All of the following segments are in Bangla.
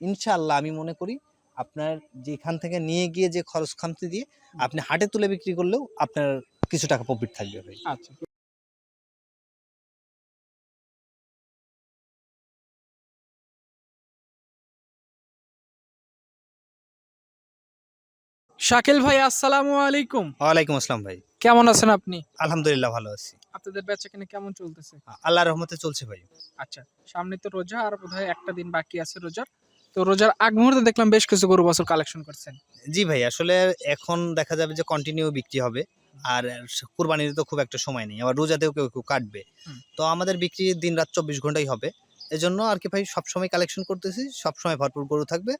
ইনশাআল্লাহ আমি মনে করি আপনার যেখান থেকে নিয়ে গিয়ে যে খরচ খামতি দিয়ে আপনি হাটে তুলে বিক্রি করলেও আপনার কিছু টাকা প্রফিট থাকবে ভাই। আচ্ছা। শাকিল ভাই আসসালামু আলাইকুম। ওয়ালাইকুম আসসালাম ভাই। কেমন আছেন আপনি? আলহামদুলিল্লাহ ভালো আছি। আপনাদের বেচা কিনে কেমন চলতেছে? আল্লাহর রহমতে চলছে ভাই। আচ্ছা সামনে তো রোজা আর বোধহয় একটা দিন বাকি আছে রোজার। তো রোজার আগ মুহূর্তে দেখলাম বেশ কিছু গরু বছর কালেকশন করছেন। জি ভাই আসলে এখন দেখা যাবে যে কন্টিনিউ বিক্রি হবে। আর কুরবানির তো খুব একটা সময় নেই আবার রোজাতেও কেউ কেউ কাটবে। তো আমাদের বিক্রি দিন রাত চব্বিশ ঘন্টাই হবে। এজন্য আর কি ভাই সবসময় কালেকশন করতেছি সবসময় ভরপুর গরু থাকবে।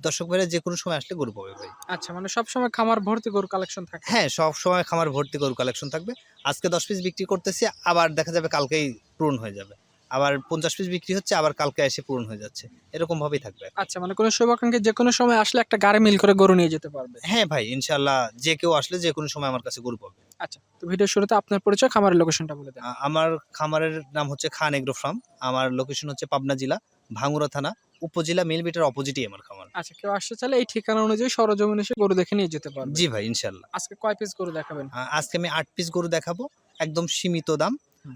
দর্শক ভাইরা যে কোনো সময় আসলে গরু পাবে ভাই। আচ্ছা মানে সবসময় খামার ভর্তি গরু কালেকশন থাকে। হ্যাঁ সব সময় খামার ভর্তি গরু কালেকশন থাকবে। আজকে দশ পিস বিক্রি করতেছি আবার দেখা যাবে কালকেই পূরণ হয়ে যাবে। আবার পঞ্চাশ পিস বিক্রি হচ্ছে আবার কালকে এসে পূরণ হয়ে যাচ্ছে। এরকম ভাবেই থাকবে আচ্ছা মানে কোনো শুভাকাঙ্ক্ষী যে কোনো সময় আসলে একটা গাড়ি মিল করে গরু নিয়ে যেতে পারবে? হ্যাঁ ভাই ইনশাল্লাহ যে কেউ আসলে যে কোনো সময় আমার কাছে গরু পাবে। আচ্ছা তো ভিডিও শুরুতে আপনার পরিচয় খামারের লোকেশনটা বলে দেন। আমার খামারের নাম হচ্ছে খান এগ্রো ফার্ম। আমার লোকেশন হচ্ছে পাবনা জেলা ভাঙ্গুরা থানা উপজেলা মিলবিটার অপোজিটই আমার খামার। আচ্ছা কেউ আসতে চাইলে এই ঠিকানা অনুযায়ী সরজমিন এসে গরু দেখে নিয়ে যেতে পারবে। জি ভাই ইনশাল্লাহ আজকে কয় পিস গরু দেখাবেন? আজকে আমি আট পিস গরু দেখাবো একদম সীমিত দাম।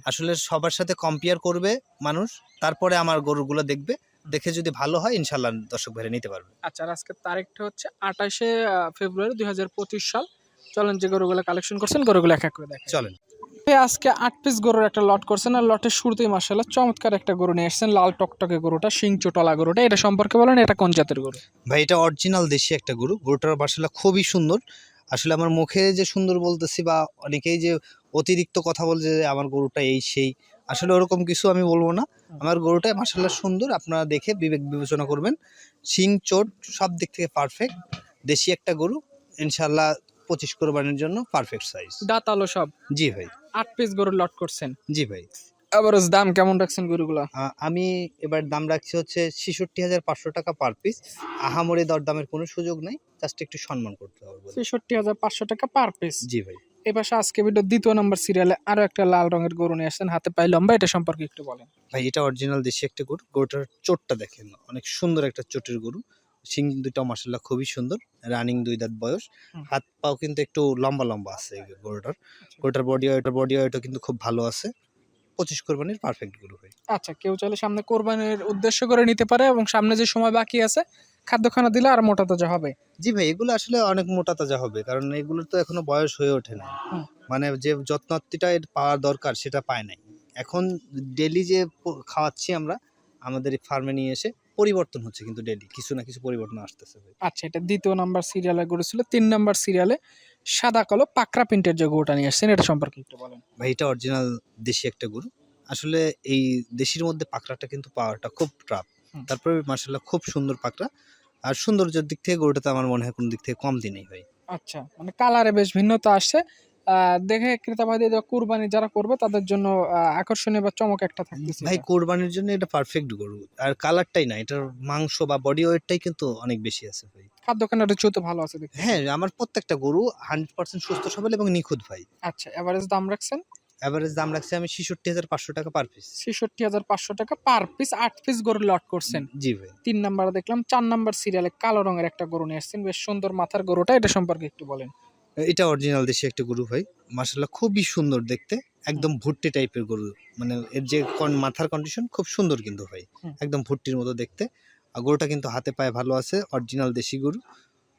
আসলে সবার সাথে কম্পেয়ার করবে মানুষ তারপরে আমার গরুগুলো দেখবে দেখে যদি ভালো হয় ইনশাল্লাহ দর্শক ভাইরা নিতে পারবে। আচ্ছা আর আজকের তারিখটা হচ্ছে আঠাশে ফেব্রুয়ারি দুই হাজার পঁচিশ সাল। চলেন যে গরুগুলো কালেকশন করছেন গরুগুলো এক এক করে দেখেন চলেন। আজকে আট পিস গরুর একটা লট করছেন আর লটের শুরুতেই মাসাল্লাহ চমৎকার একটা গরু নিয়ে এসেছেন লাল টকটকে গরুটা শিং চোটলা গরুটা। এটা সম্পর্কে বলেন এটা কোন জাতের গরু? ভাই এটা অরিজিনাল দেশি একটা গরু। গরুটার বাসালা খুবই সুন্দর। আসলে আমার মুখে যে সুন্দর বলতেছি বা অনেকেই যে অতিরিক্ত কথা বলছে যে আমার গরুটা এই সেই আসলে ওরকম কিছু আমি বলব না। আমার গরুটা মাসাল্লাহ সুন্দর আপনারা দেখে বিবেক বিবেচনা করবেন। শিং চোট সব দিক থেকে পারফেক্ট দেশি একটা গরু ইনশাল্লাহ পঁচিশ কোরবানির জন্য পারফেক্ট সাইজ দাঁত আলো সব। জি ভাই। আট পিস গরুর লট করছেন। জি ভাই। এভারেজ দাম কেমন রাখছেন গরুগুলা? আমি এবার দাম রাখছি হচ্ছে ছেষট্টি হাজার পাঁচশো টাকা পার পিস আহামরি দরদামের কোনো সুযোগ নেই জাস্ট একটু সম্মান করতে হবে ছেষট্টি হাজার পাঁচশো টাকা পার পিস জি ভাই। পাশে আজকে ভিডিও দ্বিতীয় নম্বর সিরিয়ালে আরও একটা লাল রঙের গরু নিয়ে আসছেন হাতে পাই লম্বা এটা সম্পর্কে একটু বলেন। ভাই এটা অরিজিনাল দেশি একটা গরু গরুটার চোটটা দেখেন অনেক সুন্দর একটা চোটের গরু। সিং দুটো মাসাল্লাহ খুবই সুন্দর রানিং দুই দাঁত বয়স। হাত পাও কিন্তু একটু লম্বা লম্বা আছে গরুটার। গরুটার বডি ওয়েটার বডি ওয়েটও কিন্তু খুব ভালো আছে। পঁচিশ কোরবানির পারফেক্ট গরু ভাই আচ্ছা কেউ চাইলে সামনে কোরবানির উদ্দেশ্য করে নিতে পারে এবং সামনে যে সময় বাকি আছে খাদ্যখানা দিলে আর মোটা তাজা হবে? জি ভাই এগুলো আসলে অনেক মোটা তাজা হবে কারণ এগুলোর তো এখনও বয়স হয়ে ওঠে না। মানে যে যত্নটা এর পাওয়ার দরকার সেটা পায় নাই। এখন ডেলি যে খাওয়াচ্ছি আমরা আমাদের ফার্মে নিয়ে এসে পরিবর্তন হচ্ছে কিন্তু ডেলি কিছু না কিছু পরিবর্তন আসতেছে আচ্ছা এটা দ্বিতীয় নাম্বার সিরিয়ালে গরু ছিল তিন নাম্বার সিরিয়ালে সাদা কালো পাকড়া প্রিন্টের যে গরুটা নিয়ে আসছেন এটা সম্পর্কে একটু বলেন। ভাই এটা অরিজিনাল দেশি একটা গরু। আসলে এই দেশির মধ্যে পাকড়াটা কিন্তু পাওয়াটা খুব টাফ তারপরে মার্শাল্লাহ খুব সুন্দর পাকড়া। আর সৌন্দর্যের দিক থেকে গরুটাতে আমার মনে হয় কোনো দিক থেকে কম দিনই ভাই। আচ্ছা মানে কালারে বেশ ভিন্নতা আসছে। দেখে ক্রেতাবাদী কুরবানি যারা করবে তাদের জন্য আকর্ষণীয় বা চমক একটা থাকতেছে ভাই। কোরবানির জন্য এটা পারফেক্ট গরু। আর কালারটাই না এটার মাংস বা বডি ওয়েটটাই কিন্তু অনেক বেশি আছে ভাই। খাদ্যখানার রুচিও তো ভালো আছে হ্যাঁ আমার প্রত্যেকটা গরু হান্ড্রেড পার্সেন্ট সুস্থ সবল এবং নিখুঁত ভাই। আচ্ছা এভারেজ দাম রাখছেন? অ্যাভারেজ দাম রাখছি আমি ছেষট্টি হাজার পাঁচশো টাকা পার পিস ছেষট্টি হাজার পাঁচশো টাকা পার পিস আট পিস গরু লট করছেন। জি ভাই। তিন নাম্বার দেখলাম চার নাম্বার সিরিয়ালে কালো রঙের একটা গরু নিয়ে আসছেন। বেশ সুন্দর মাথার গরুটা এটা সম্পর্কে একটু বলেন। এটা অরিজিনাল দেশি একটা গরু ভাই মার্শাল্লাহ খুবই সুন্দর দেখতে। একদম ভুট্টি টাইপের গরু। মানে এর যে মাথার কন্ডিশন খুব সুন্দর কিন্তু ভাই একদম ভুট্টির মতো দেখতে। আর গরুটা কিন্তু হাতে পায়ে ভালো আছে অরিজিনাল দেশি গরু।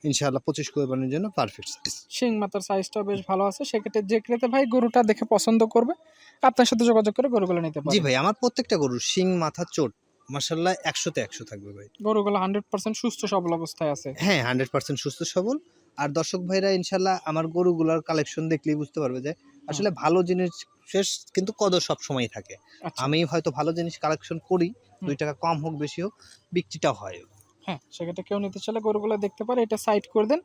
ইনশাআল্লাহ পঁচিশ কোরবানির জন্য পারফেক্ট শিং মাথার সাইজটাও বেশ ভালো আছে। সেক্ষেত্রে যে ক্রেতা ভাই গরুটা দেখে পছন্দ করবে আপনার সাথে যোগাযোগ করে গরুগুলো নিতে জি ভাই আমার প্রত্যেকটা গরু শিং মাথা চোট মার্শাল্লাহ একশোতে একশো থাকবে ভাই। গরুগুলো হান্ড্রেড পার্সেন্ট সুস্থ সবল অবস্থায় আছে। হ্যাঁ হান্ড্রেড পার্সেন্ট সুস্থ সবল। আর দর্শক ভাইরা ইনশাল্লাহ আমার গরুগুলোর কালেকশন দেখলেই বুঝতে পারবে যে আসলে ভালো জিনিস শেষ কিন্তু কদর সব সময় থাকে। আচ্ছা। আমি হয়তো ভালো জিনিস কালেকশন করি দুই টাকা কম হোক বেশি হোক বিক্রিটাও হয়। হ্যাঁ সেক্ষেত্রে কেউ নিতে চাইলে গরুগুলো দেখতে পারে এটা সাইড করে দেন।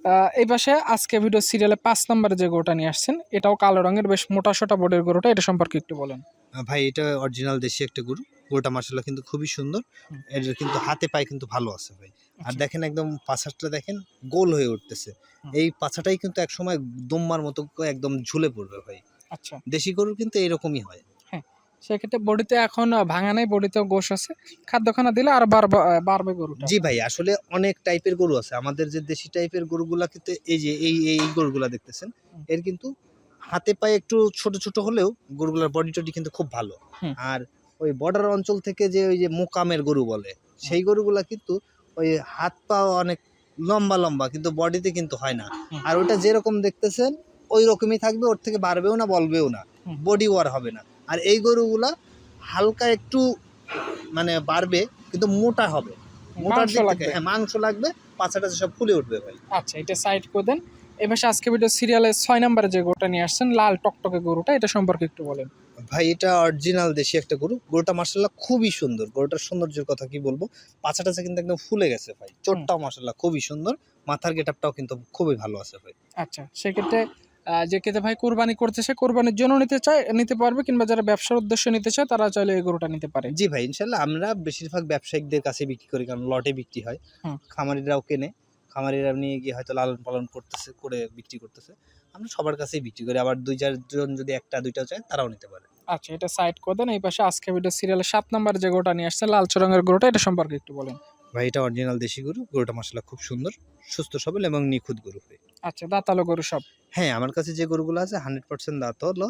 আহ, এই পাশে আজকে ভিডিও সিরিয়ালে পাঁচ নম্বরে যে গরুটা নিয়ে আসছেন এটাও কালো রঙের বেশ মোটা সোটা বোর্ডের গরুটা এটা সম্পর্কে একটু বলেন। ভাই এটা অরিজিনাল দেশি একটা গরু। গরুটা মার্শাল্লাহ কিন্তু খুবই সুন্দর। এর কিন্তু হাতে পায়ে কিন্তু ভালো আছে ভাই। আর আচ্ছা। দেখেন একদম পাছাটা দেখেন গোল হয়ে উঠতেছে। এই পাছাটাই কিন্তু একসময় দম্মার মতো একদম ঝুলে পড়বে ভাই। আচ্ছা। দেশি গরু কিন্তু এরকমই হয়। সেক্ষেত্রে বডিতে এখন ভাঙা নেই গোশ আছে। খাদ্যখানা দিলে আর বাড়বে গরুটা। জি ভাই আসলে অনেক টাইপের গরু আছে। আমাদের যে দেশি টাইপের গরুগুলা কিন্তু এই যে এই এই গরুগুলা দেখতেছেন এর কিন্তু হাতে পায়ে একটু ছোট ছোট হলেও গরুগুলার বডি টডি কিন্তু খুব ভালো। আর ওই বর্ডার অঞ্চল থেকে যে ওই যে মোকামের গরু বলে সেই গরুগুলা কিন্তু ওই হাত পা অনেক লম্বা লম্বা কিন্তু বডিতে কিন্তু হয় না। আর ওটা যেরকম দেখতেছেন ওই রকমই থাকবে ওর থেকে বাড়বেও না বলবেও না। বডি ওয়ার হবে না। আর এই গরুগুলা হালকা একটু মানে বাড়বে কিন্তু মোটা হবে। মোটার মাংস দিক থেকে হ্যাঁ মাংস লাগবে পাছাটা সব ফুলে উঠবে ভাই। আচ্ছা এটা সাইড করে দেন। এবার আজকে ভিডিও সিরিয়ালে ছয় নম্বরে যে গরুটা নিয়ে আসছেন লাল টকটকে গরুটা এটা সম্পর্কে একটু বলেন। ভাই এটা অরিজিনাল দেশি একটা গরু। গরুটা মার্শাল্লাহ খুবই সুন্দর। গরুটার সৌন্দর্যের কথা কি বলব? পাছাটা কিন্তু একদম ফুলে গেছে ভাই। চোটটাও মার্শাল্লাহ খুবই সুন্দর। মাথার গেটআপটাও কিন্তু খুবই ভালো আছে ভাই। আচ্ছা সেক্ষেত্রে যে কেতে ভাই কোরবানি করতেছে কোরবানির জন্য নিতে চায় নিতে পারবে কিংবা যারা ব্যবসার উদ্দেশ্যে নিতে চায় তারা চাইলে এই গরুটা নিতে পারে। জি ভাই ইনশাল্লাহ আমরা বেশিরভাগ ব্যবসায়িকদের কাছে বিক্রি করি কারণ লটে বিক্রি হয়। খামারিরাও কেনে। খামারিরা নিয়ে গিয়ে হয়তো লালন পালন করতেছে করে বিক্রি করতেছে। আমরা সবার কাছেই বিক্রি করি। আবার দুই চারজন যদি একটা দুইটাও চায় তারাও নিতে পারে। আচ্ছা এটা সাইড করে দেন। এই পাশে আজকে ভিডিও সিরিয়ালের সাত নম্বর যে গরুটা নিয়ে আসছে লাল রঙের গরুটা এটা সম্পর্কে একটু বলেন। ভাই এটা অরিজিনাল দেশি গরু। গরুটা মাসাল্লাহ খুব সুন্দর সুস্থ সবল এবং নিখুঁত গরু আচ্ছা দাঁতালো গরু সব। হ্যাঁ আমার কাছে যে গরুগুলো আছে হান্ড্রেড পার্সেন্ট দাঁত হলো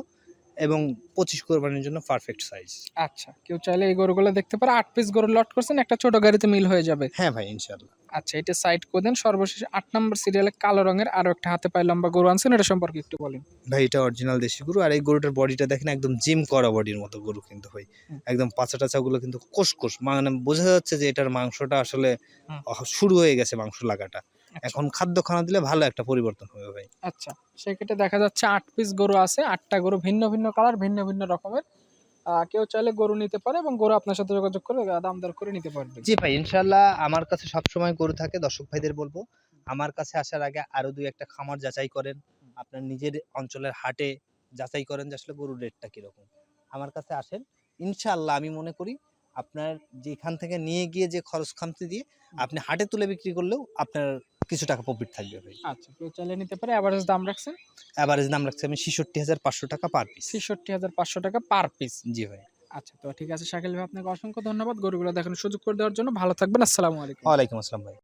এবং পঁচিশ কোরবানির জন্য পারফেক্ট সাইজ আচ্ছা কেউ চাইলে এই গরুগুলো দেখতে পারে। আট পিস গরু লট করছেন একটা ছোট গাড়িতে মিল হয়ে যাবে। হ্যাঁ ভাই ইনশাল্লাহ আচ্ছা এটা সাইড করে দেন। সর্বশেষ আট নম্বর সিরিয়ালে কালো রঙের আরও একটা হাতে পায়ে লম্বা গরু আনছেন এটা সম্পর্কে একটু বলেন। ভাই এটা অরিজিনাল দেশি গরু আর এই গরুটার বডিটা দেখেন একদম জিম করা বডির মতো গরু কিন্তু ভাই। একদম পাঁচা টাচাগুলো কিন্তু কোষ কোষ মানে বোঝা যাচ্ছে যে এটার মাংসটা আসলে শুরু হয়ে গেছে মাংস লাগাটা। এখন খাদ্য খানা দিলে ভালো একটা পরিবর্তন হবে ভাই। আচ্ছা সেক্ষেত্রে দেখা যাচ্ছে আট পিস গরু আছে আটটা গরু ভিন্ন ভিন্ন কালার ভিন্ন ভিন্ন রকমের। কেউ চাইলে গরু নিতে পারে এবং গরু আপনার সাথে যোগাযোগ করে দাম দর করে নিতে পারবে। জি ভাই ইনশাল্লাহ আমার কাছে সবসময় গরু থাকে দর্শক ভাইদের বলব আমার কাছে আসার আগে আরও দুই একটা খামার যাচাই করেন। আপনার নিজের অঞ্চলের হাটে যাচাই করেন যে আসলে গরুর রেটটা কীরকম। আমার কাছে আসেন ইনশাল্লাহ আমি মনে করি আপনার যেখান থেকে নিয়ে গিয়ে যে খরচ খামতি দিয়ে আপনি হাটে তুলে বিক্রি করলেও আপনার কিছু টাকা প্রফিট থাকবে ভাই। আচ্ছা কেউ চাইলে নিতে পারে অ্যাভারেজ দাম রাখছেন অ্যাভারেজ দাম রাখছি আমি ছেষট্টি হাজার পাঁচশো টাকা পার পিস ছেষট্টি হাজার পাঁচশো টাকা পার পিস জি ভাই। আচ্ছা তো ঠিক আছে শাকিল ভাই আপনাকে অসংখ্য ধন্যবাদ। গরুগুলো দেখানোর সুযোগ করে দেওয়ার জন্য। ভালো থাকবেন আসসালামু আলাইকুম। ওয়ালাইকুম আসসালাম ভাই।